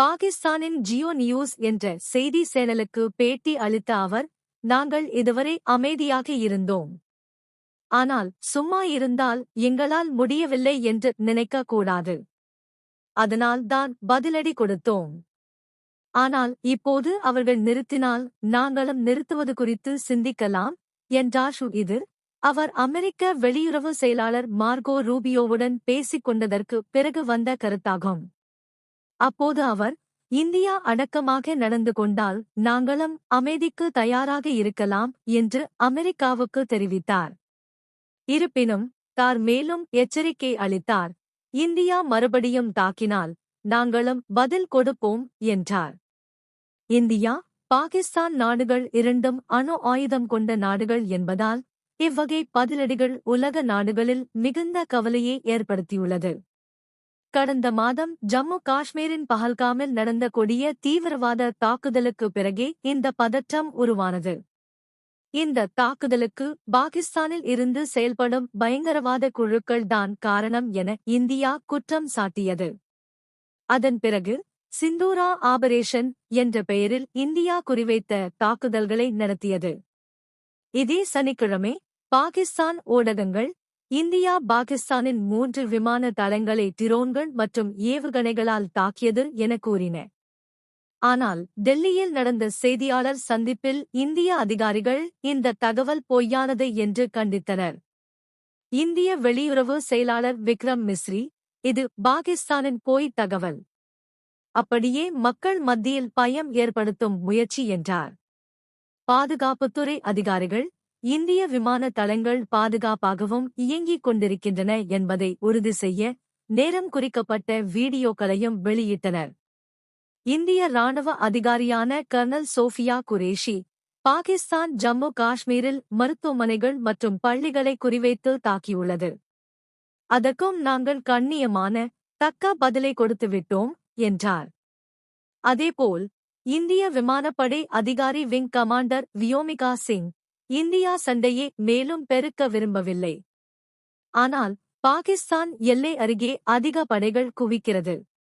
பாகிஸ்தானின் ஜியோ நியூஸ் என்ற செய்தி சேனலுக்கு பேட்டி அளித்த அவர் நாங்கள் இதுவரை அமைதியாக இருந்தோம். ஆனால் சும்மா இருந்தால் எங்களால் முடியவில்லை என்று நினைக்கக்கூடாது. கூடாது அதனால் தான் பதிலடி கொடுத்தோம். ஆனால் இப்போது அவர்கள் நிறுத்தினால் நாங்களும் நிறுத்துவது குறித்து சிந்திக்கலாம் என்றார். ஷு இது அவர் அமெரிக்க வெளியுறவு செயலாளர் மார்கோ ரூபியோவுடன் பேசிக் கொண்டதற்கு பிறகு வந்த கருத்தாகும். அப்போது அவர் இந்தியா அடக்கமாக நடந்து கொண்டால் நாங்களும் அமைதிக்கு தயாராக இருக்கலாம் என்று அமெரிக்காவுக்கு தெரிவித்தார். இருப்பினும் தார் மேலும் எச்சரிக்கை அளித்தார். இந்தியா மறுபடியும் தாக்கினால் நாங்களும் பதில் கொடுப்போம் என்றார். இந்தியா பாகிஸ்தான் நாடுகள் இரண்டும் அணு ஆயுதம் கொண்ட நாடுகள் என்பதால் இவ்வகை பதிலடிகள் உலக நாடுகளில் மிகுந்த கவலையை ஏற்படுத்தியுள்ளது. கடந்த மாதம் ஜம்மு காஷ்மீரின் பஹல்காமில் நடந்த கொடிய தீவிரவாத தாக்குதலுக்கு பிறகே இந்த பதற்றம் உருவானது. இந்த தாக்குதலுக்கு பாகிஸ்தானில் இருந்து செயல்படும் பயங்கரவாத குழுக்கள் தான் காரணம் என இந்தியா குற்றம் சாட்டியது. அதன் பிறகு சிந்தூரா ஆபரேஷன் என்ற பெயரில் இந்தியா குறிவைத்த தாக்குதல்களை நடத்தியது. இதே சனிக்கிழமை பாகிஸ்தான் ஊடகங்கள் இந்தியா பாகிஸ்தானின் மூன்று விமான தளங்களை டிரோன்கள் மற்றும் ஏவுகணைகளால் தாக்கியது என கூறின. ஆனால் டெல்லியில் நடந்த செய்தியாளர் சந்திப்பில் இந்திய அதிகாரிகள் இந்த தகவல் பொய்யானது என்று கண்டித்தனர். இந்திய வெளியுறவு செயலாளர் விக்ரம் மிஸ்ரி இது பாகிஸ்தானின் போய் தகவல். அப்படியே மக்கள் மத்தியில் பயம் ஏற்படுத்தும் முயற்சி என்றார். பாதுகாப்புத்துறை அதிகாரிகள் இந்திய விமான தளங்கள் பாதுகாப்பாகவும் இயங்கிக் கொண்டிருக்கின்றன என்பதை உறுதி செய்ய நேரம் குறிக்கப்பட்ட வீடியோக்களையும் வெளியிட்டனர். இந்திய ராணுவ அதிகாரியான கர்னல் சோஃபியா குரேஷி பாகிஸ்தான் ஜம்மு காஷ்மீரில் மருத்துவமனைகள் மற்றும் பள்ளிகளை குறிவைத்து தாக்கியுள்ளது. அதற்கும் நாங்கள் கண்ணியமான தக்க பதிலை கொடுத்துவிட்டோம் என்றார். அதேபோல் இந்திய விமானப்படை அதிகாரி wing commander Vyomika Singh India சண்டையை மேலும் பெருக்க விரும்பவில்லை. ஆனால் பாகிஸ்தான் எல்லை அருகே அதிக படைகள் குவிக்கிறது.